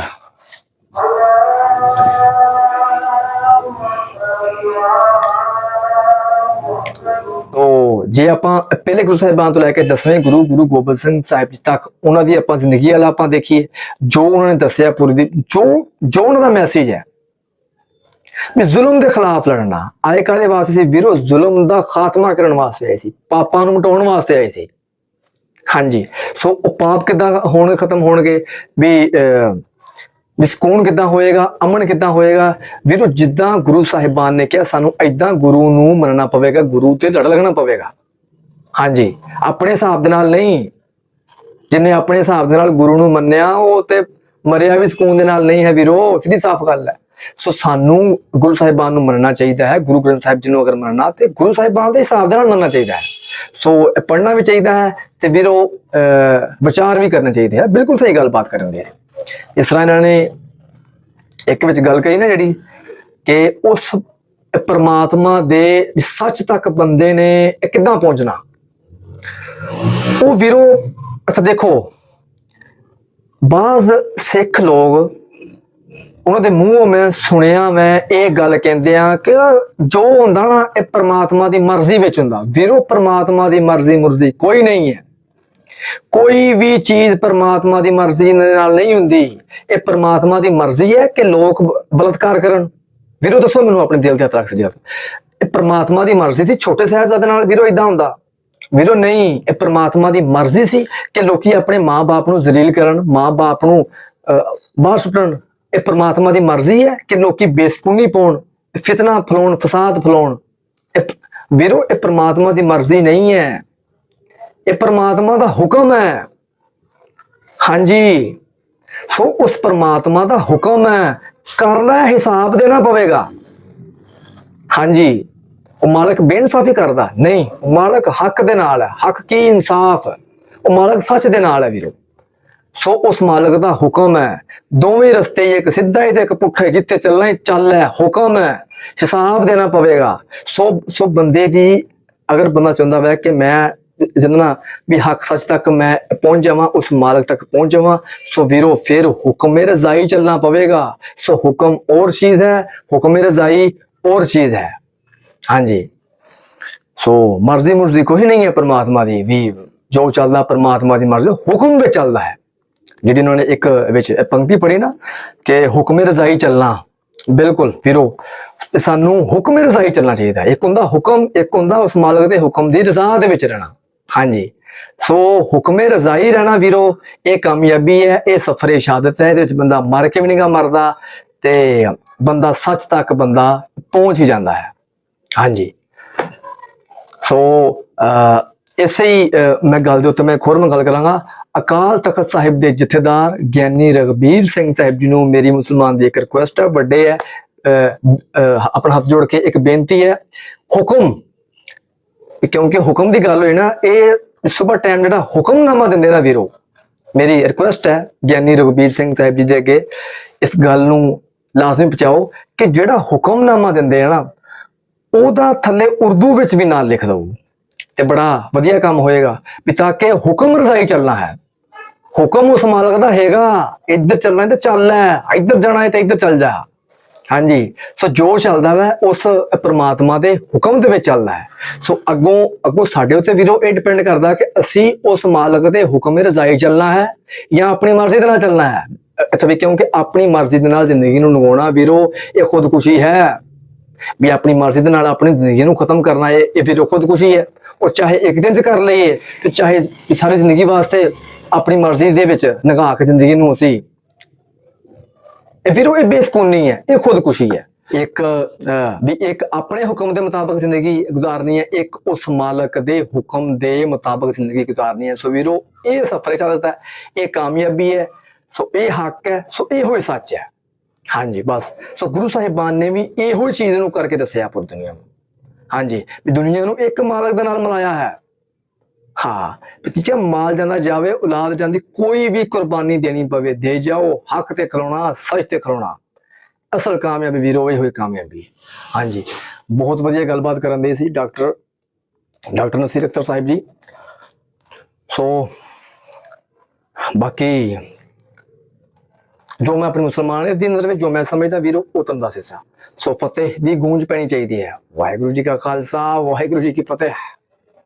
ਤੋ ਜੇ ਆਪਾਂ ਪਹਿਲੇ ਗੁਰੂ ਸਾਹਿਬਾਨ ਤੋਂ ਲੈ ਕੇ ਦਸਵੇਂ ਗੁਰੂ ਗੁਰੂ ਗੋਬਿੰਦ ਸਿੰਘ ਸਾਹਿਬ ਜੀ ਤੱਕ ਉਹਨਾਂ ਦੀ ਆਪਾਂ ਜ਼ਿੰਦਗੀ ਵਾਲਾ ਆਪਾਂ ਦੇਖੀਏ, ਜੋ ਉਹਨਾਂ ਨੇ ਦੱਸਿਆ ਪੂਰੀ ਦੀ, ਜੋ ਜੋ ਉਹਨਾਂ ਦਾ ਮੈਸੇਜ ਹੈ ਵੀ ਜ਼ੁਲਮ ਦੇ ਖਿਲਾਫ ਲੜਨਾ। ਆਏ ਕਾਦੇ ਵਾਸਤੇ ਸੀ ਵੀਰੋ ਜ਼ੁਲਮ ਦਾ ਖਾਤਮਾ ਕਰਨ ਵਾਸਤੇ ਆਏ ਸੀ। ਪਾਪਾਂ ਨੂੰ ਮਿਟਾਉਣ ਵਾਸਤੇ ਆਏ ਸੀ। ਹਾਂਜੀ। ਸੋ ਉਹ ਪਾਪ ਕਿਦਾਂ ਹੋਣ ਖਤਮ ਹੋਣਗੇ? ਵੀ ਅਹ, ਵੀ ਸਕੂਨ ਕਿਦਾਂ ਹੋਏਗਾ? ਅਮਨ ਕਿਦਾਂ ਹੋਏਗਾ? ਵੀਰੋ ਜਿੱਦਾਂ ਗੁਰੂ ਸਾਹਿਬਾਨ ਨੇ ਕਿਹਾ ਸਾਨੂੰ ਐਦਾਂ ਗੁਰੂ ਨੂੰ ਮੰਨਣਾ ਪਵੇਗਾ ਗੁਰੂ ਤੇ ਲੜ ਲੱਗਣਾ ਪਵੇਗਾ। ਹਾਂਜੀ। ਆਪਣੇ ਹਿਸਾਬ ਦੇ ਨਾਲ ਨਹੀਂ। ਜਿਨੇ ਆਪਣੇ ਹਿਸਾਬ ਦੇ ਨਾਲ ਗੁਰੂ ਨੂੰ ਮੰਨਿਆ ਉਹ ਤੇ ਮਰਿਆ ਵੀ ਸਕੂਨ ਦੇ ਨਾਲ ਨਹੀਂ ਹੈ ਵੀਰੋ। ਸਿੱਧੀ ਸਾਫ਼ ਗੱਲ ਹੈ। ਸੋ ਸਾਨੂੰ ਗੁਰੂ ਸਾਹਿਬਾਨ ਨੂੰ ਮੰਨਣਾ ਚਾਹੀਦਾ ਹੈ ਗੁਰੂ ਗ੍ਰੰਥ ਸਾਹਿਬ ਜੀ ਨੂੰ ਅਗਰ ਮੰਨਣਾ ਤੇ ਗੁਰੂ ਸਾਹਿਬਾਨ ਦੇ ਹਿਸਾਬ ਦੇ ਨਾਲ ਮੰਨਣਾ ਚਾਹੀਦਾ ਹੈ। ਸੋ ਇਹ ਪੜ੍ਹਨਾ ਵੀ ਚਾਹੀਦਾ ਹੈ ਤੇ ਵੀਰੋ ਅਹ, ਵਿਚਾਰ ਵੀ ਕਰਨਾ ਚਾਹੀਦਾ ਹੈ। ਬਿਲਕੁਲ ਸਹੀ ਗੱਲਬਾਤ ਕਰਨ ਦੀ ਇਸ ਤਰ੍ਹਾਂ ਇਹਨਾਂ ਨੇ ਇੱਕ ਵਿੱਚ ਗੱਲ ਕਹੀ ਨਾ ਜਿਹੜੀ ਕਿ ਉਸ ਪਰਮਾਤਮਾ ਦੇ ਸੱਚ ਤੱਕ ਬੰਦੇ ਨੇ ਕਿੱਦਾਂ ਪਹੁੰਚਣਾ। ਉਹ ਵੀਰੋ ਅੱਛਾ ਦੇਖੋ ਬਾਜ਼ ਸਿੱਖ ਲੋਕ ਉਹਨਾਂ ਦੇ ਮੂੰਹੋਂ ਮੈਂ ਸੁਣਿਆ ਮੈਂ ਇਹ ਗੱਲ ਕਹਿੰਦੇ ਆ ਕਿ ਜੋ ਹੁੰਦਾ ਨਾ ਇਹ ਪ੍ਰਮਾਤਮਾ ਦੀ ਮਰਜ਼ੀ ਵਿੱਚ ਹੁੰਦਾ। ਵੀਰੋ ਪ੍ਰਮਾਤਮਾ ਦੀ ਮਰਜ਼ੀ ਮੁਰਜ਼ੀ ਕੋਈ ਨਹੀਂ ਹੈ। ਕੋਈ ਵੀ ਚੀਜ਼ ਪ੍ਰਮਾਤਮਾ ਦੀ ਮਰਜ਼ੀ ਨਾਲ ਨਹੀਂ ਹੁੰਦੀ। ਇਹ ਪ੍ਰਮਾਤਮਾ ਦੀ ਮਰਜ਼ੀ ਹੈ ਕਿ ਲੋਕ ਬ- ਬਲਾਤਕਾਰ ਕਰਨ। ਵੀਰੋ ਦੱਸੋ ਮੈਨੂੰ ਆਪਣੇ ਦਿਲ ਤੇ ਹੱਥ ਰੱਖ ਸਜਾ ਇਹ ਪ੍ਰਮਾਤਮਾ ਦੀ ਮਰਜ਼ੀ ਸੀ ਛੋਟੇ ਸਾਹਿਬਜ਼ਾਦੇ ਨਾਲ ਵੀਰੋ ਇਦਾਂ ਹੁੰਦਾ। ਵੀਰੋ ਨਹੀਂ ਇਹ ਪ੍ਰਮਾਤਮਾ ਦੀ ਮਰਜ਼ੀ ਸੀ ਕਿ ਲੋਕੀ ਆਪਣੇ ਮਾਂ-ਬਾਪ ਨੂੰ ਜ਼ਲੀਲ ਕਰਨ ਮਾਂ-ਬਾਪ ਨੂੰ ਅਹ, ਬਾਹਰ ਸੁੱਟਣ। ਇਹ ਪ੍ਰਮਾਤਮਾ ਦੀ ਮਰਜ਼ੀ ਹੈ ਕਿ ਲੋਕੀ ਬੇਸਕੂਨੀ ਪਾਉਣ, ਫਿਤਨਾ ਫਲਾਉਣ, ਫਸਾਦ ਫਲਾਉਣ। ਇਹ- ਵੀਰੋ, ਇਹ ਪ੍ਰਮਾਤਮਾ ਦੀ ਮਰਜ਼ੀ ਨਹੀਂ ਹੈ। ਇਹ ਪ੍ਰਮਾਤਮਾ ਦਾ ਹੁਕਮ ਹੈ। ਹਾਂਜੀ। ਸੋ ਉਸ ਪ੍ਰਮਾਤਮਾ ਦਾ ਹੁਕਮ ਹੈ। ਕਰਨਾ ਹਿਸਾਬ ਦੇਣਾ ਪਵੇਗਾ। ਹਾਂਜੀ। ਉਹ ਮਾਲਕ ਬੇਇਨਸਾਫੀ ਕਰਦਾ। ਨਹੀਂ, ਮਾਲਕ ਹੱਕ ਦੇ ਨਾਲ ਹੈ। ਹੱਕ ਕੀ ਇਨਸਾਫ? ਉਹ ਮਾਲਕ ਸੱਚ ਦੇ ਨਾਲ ਹੈ, ਵੀਰੋ। ਸੋ ਉਸ ਮਾਲਕ ਦਾ ਹੁਕਮ ਹੈ। ਦੋਵੇਂ ਰਸਤੇ ਇੱਕ ਸਿੱਧਾ ਹੀ ਤੇ ਇੱਕ ਪੁੱਠਾ ਜਿੱਥੇ ਚੱਲਣਾ ਹੀ ਚੱਲ ਹੈ, ਹੁਕਮ ਹੈ। ਹਿਸਾਬ ਦੇਣਾ ਪਵੇਗਾ। ਸੋ ਸੋ ਬੰਦੇ ਦੀ ਅਗਰ ਬੰਦਾ ਚਾਹੁੰਦਾ ਹੈ ਕਿ ਮੈਂ ਜਿੰਨਾ ਵੀ ਹੱਕ ਸੱਚ ਤੱਕ ਮੈਂ ਪਹੁੰਚ ਜਾਵਾਂ, ਉਸ ਮਾਲਕ ਤੱਕ ਪਹੁੰਚ ਜਾਵਾਂ, ਸੋ ਵੀਰੋ ਫਿਰ ਹੁਕਮ ਰਜ਼ਾਈ ਚੱਲਣਾ ਪਵੇਗਾ। ਸੋ ਹੁਕਮ ਔਰ ਚੀਜ਼ ਹੈ, ਹੁਕਮ ਰਜ਼ਾਈ ਔਰ ਚੀਜ਼ ਹੈ। ਹਾਂਜੀ। ਸੋ ਮਰਜ਼ੀ ਮੁਰਜ਼ੀ ਕੋਈ ਨਹੀਂ ਹੈ ਪਰਮਾਤਮਾ ਦੀ, ਵੀ ਜੋ ਚੱਲਦਾ ਪਰਮਾਤਮਾ ਦੀ ਮਰਜ਼ੀ, ਹੁਕਮ ਵਿੱਚ ਚੱਲਦਾ ਹੈ। ਜਿਹੜੀ ਉਹਨਾਂ ਨੇ ਇੱਕ ਵਿੱਚ ਪੰਕਤੀ ਪੜ੍ਹੀ ਨਾ ਕਿ ਹੁਕਮ ਰਜ਼ਾਈ ਚੱਲਣਾ। ਬਿਲਕੁਲ ਵੀਰੋ ਸਾਨੂੰ ਹੁਕਮ ਰਜ਼ਾਈ ਚੱਲਣਾ ਚਾਹੀਦਾ ਇੱਕ ਹੁੰਦਾ ਹੁਕਮ ਇੱਕ ਹੁੰਦਾ ਉਸ ਮਾਲਕ ਦੇ ਹੁਕਮ ਦੀ ਰਜ਼ਾ ਦੇ ਵਿੱਚ ਰਹਿਣਾ। ਹਾਂਜੀ। ਸੋ ਹੁਕਮ ਰਜ਼ਾਈ ਰਹਿਣਾ ਵੀਰੋ ਇਹ ਕਾਮਯਾਬੀ ਹੈ ਇਹ ਸਫਰੇ ਸ਼ਹਾਦਤ ਹੈ ਇਹਦੇ ਵਿੱਚ ਬੰਦਾ ਮਰ ਕੇ ਵੀ ਨਹੀਂਗਾ ਮਰਦਾ ਤੇ ਬੰਦਾ ਸੱਚ ਤੱਕ ਬੰਦਾ ਪਹੁੰਚ ਹੀ ਜਾਂਦਾ ਹੈ। ਹਾਂਜੀ। ਸੋ ਅਹ, ਇਸੇ ਹੀ ਮੈਂ ਗੱਲ ਦੇ ਉੱਤੇ ਮੈਂ ਖੁਰ ਮੈਂ ਗੱਲ ਕਰਾਂਗਾ। ਅਕਾਲ ਤਖਤ ਸਾਹਿਬ ਦੇ ਜਥੇਦਾਰ ਗਿਆਨੀ ਰਗਬੀਰ ਸਿੰਘ ਸਾਹਿਬ ਜੀ ਨੂੰ ਮੇਰੀ ਮੁਸਲਮਾਨ ਦੀ ਇੱਕ ਰਿਕੁਐਸਟ ਹੈ। ਵੱਡੇ ਹੈ ਆਪਣਾ ਹੱਥ ਜੋੜ ਕੇ ਇੱਕ ਬੇਨਤੀ ਹੈ। ਹੁਕਮ, ਕਿਉਂਕਿ ਹੁਕਮ ਦੀ ਗੱਲ ਹੋਈ ਨਾ, ਇਹ ਸਵੇਰ ਟਾਈਮ ਜਿਹੜਾ ਹੁਕਮਨਾਮਾ ਦਿੰਦੇ ਨਾ ਵੀਰੋ, ਮੇਰੀ ਰਿਕੁਐਸਟ ਹੈ ਗਿਆਨੀ ਰਗਬੀਰ ਸਿੰਘ ਸਾਹਿਬ ਜੀ ਦੇ ਅੱਗੇ, ਇਸ ਗੱਲ ਨੂੰ ਲਾਜ਼ਮੀ ਪਹੁੰਚਾਓ ਕਿ ਜਿਹੜਾ ਹੁਕਮਨਾਮਾ ਦਿੰਦੇ ਆ ਨਾ, ਉਹਦਾ ਥੱਲੇ ਉਰਦੂ ਵਿੱਚ ਵੀ ਨਾਲ ਲਿਖ ਦਊ ਤੇ ਬੜਾ ਵਧੀਆ ਕੰਮ ਹੋਏਗਾ ਵੀ ਤਾਂ ਕਿ ਹੁਕਮ ਰਜ਼ਾਈ ਚੱਲਣਾ ਹੈ। ਹੁਕਮ ਉਸ ਮਾਲਕ ਦਾ ਹੈਗਾ ਇੱਧਰ ਚੱਲਣਾ ਹੈ ਤੇ ਚੱਲ ਲੈ, ਇੱਧਰ ਜਾਣਾ ਹੈ ਤੇ ਇੱਧਰ ਚੱਲ ਜਾ। ਹਾਂਜੀ, ਸੋ ਜੋ ਚੱਲਦਾ ਵਾ, ਉਸ ਪ੍ਰਮਾਤਮਾ ਦੇ ਹੁਕਮ ਦੇ ਵਿੱਚ ਚੱਲਦਾ ਹੈ। ਸੋ ਅੱਗੋਂ ਅੱਗੋਂ ਸਾਡੇ ਉੱਤੇ ਵੀਰੋ ਇਹ ਡਿਪੈਂਡ ਕਰਦਾ ਕਿ ਅਸੀਂ ਉਸ ਮਾਲਕ ਦੇ ਹੁਕਮ ਦੇ ਰਜ਼ਾਈ ਚੱਲਣਾ ਹੈ ਜਾਂ ਆਪਣੀ ਮਰਜ਼ੀ ਦੇ ਨਾਲ ਚੱਲਣਾ ਹੈ। ਅੱਛਾ ਵੀ ਕਿਉਂਕਿ ਆਪਣੀ ਮਰਜ਼ੀ ਦੇ ਨਾਲ ਜ਼ਿੰਦਗੀ ਨੂੰ ਨਗਾਉਣਾ ਵੀਰੋ, ਇਹ ਖੁਦਕੁਸ਼ੀ ਹੈ। ਵੀ ਆਪਣੀ ਮਰਜ਼ੀ ਦੇ ਨਾਲ ਆਪਣੀ ਜ਼ਿੰਦਗੀ ਨੂੰ ਖਤਮ ਕਰਨਾ ਹੈ ਇਹ ਵੀਰੋ ਖੁਦਕੁਸ਼ੀ ਹੈ। ਉਹ ਚਾਹੇ ਇੱਕ ਦਿਨ ਚ ਕਰ ਲਈਏ ਤੇ ਚਾਹੇ ਸਾਰੀ ਜ਼ਿੰਦਗੀ ਵਾਸਤੇ ਆਪਣੀ ਮਰਜ਼ੀ ਦੇ ਵਿੱਚ ਨਗਾ ਕੇ ਜ਼ਿੰਦਗੀ ਨੂੰ ਅਸੀਂ ਇਹ ਫਿਰ ਉਹ ਇਹ ਬੇਸਕੂਨੀ ਹੈ, ਇਹ ਖੁਦਕੁਸ਼ੀ ਹੈ। ਇੱਕ ਵੀ ਇੱਕ ਆਪਣੇ ਹੁਕਮ ਦੇ ਮੁਤਾਬਕ ਜ਼ਿੰਦਗੀ ਗੁਜ਼ਾਰਨੀ ਹੈ, ਇੱਕ ਉਸ ਮਾਲਕ ਦੇ ਹੁਕਮ ਦੇ ਮੁਤਾਬਕ ਜ਼ਿੰਦਗੀ ਗੁਜ਼ਾਰਨੀ ਹੈ। ਸੋ ਵੀਰੋ, ਇਹ ਸਫਰ ਚੱਲਦਾ ਹੈ ਇਹ ਕਾਮਯਾਬੀ ਹੈ, ਸੋ ਇਹ ਹੱਕ ਹੈ, ਸੋ ਇਹੋ ਹੀ ਸੱਚ ਹੈ। ਹਾਂਜੀ, ਬਸ। ਸੋ ਗੁਰੂ ਸਾਹਿਬਾਨ ਨੇ ਵੀ ਇਹੋ ਹੀ ਚੀਜ਼ ਨੂੰ ਕਰਕੇ ਦੱਸਿਆ ਪੂਰੀ ਦੁਨੀਆ ਨੂੰ। ਹਾਂਜੀ, ਵੀ ਦੁਨੀਆ ਨੂੰ ਇੱਕ ਮਾਲਕ ਦੇ ਨਾਲ ਮਿਲਾਇਆ ਹੈ। ਹਾਂ, ਵੀ ਜੇ ਮਾਲ ਜਾਂਦਾ ਜਾਵੇ, ਔਲਾਦ ਜਾਂਦੀ, ਕੋਈ ਵੀ ਕੁਰਬਾਨੀ ਦੇਣੀ ਪਵੇ, ਦੇ ਜਾਓ, ਹੱਕ ਤੇ ਖਲੋਣਾ, ਸੱਚ ਤੇ ਖਲੋਣਾ। ਅਸਲ ਕਾਮਯਾਬੀ ਵੀਰੋ, ਇਹ ਹੋਈ ਕਾਮਯਾਬੀ ਹਾਂਜੀ, ਬਹੁਤ ਵਧੀਆ ਗੱਲਬਾਤ ਕਰਨ ਦੇ ਸੀ doctor doctor Naseer Akhtar sahib ji. So, ਬਾਕੀ ਜੋ ਮੈਂ ਆਪਣੇ ਮੁਸਲਮਾਨ ਦੀ ਨਜ਼ਰ ਵਿੱਚ ਜੋ ਮੈਂ ਸਮਝਦਾ ਵੀਰੋ, ਉਹ ਤੁਹਾਨੂੰ ਦੱਸ ਦਿੱਤਾ। ਸੋ ਫਤਿਹ ਦੀ ਗੂੰਜ ਪੈਣੀ ਚਾਹੀਦੀ ਹੈ। ਵਾਹਿਗੁਰੂ ਜੀ ਕਾ ਖਾਲਸਾ, ਵਾਹਿਗੁਰੂ ਜੀ ਕੀ ਫਤਿਹ।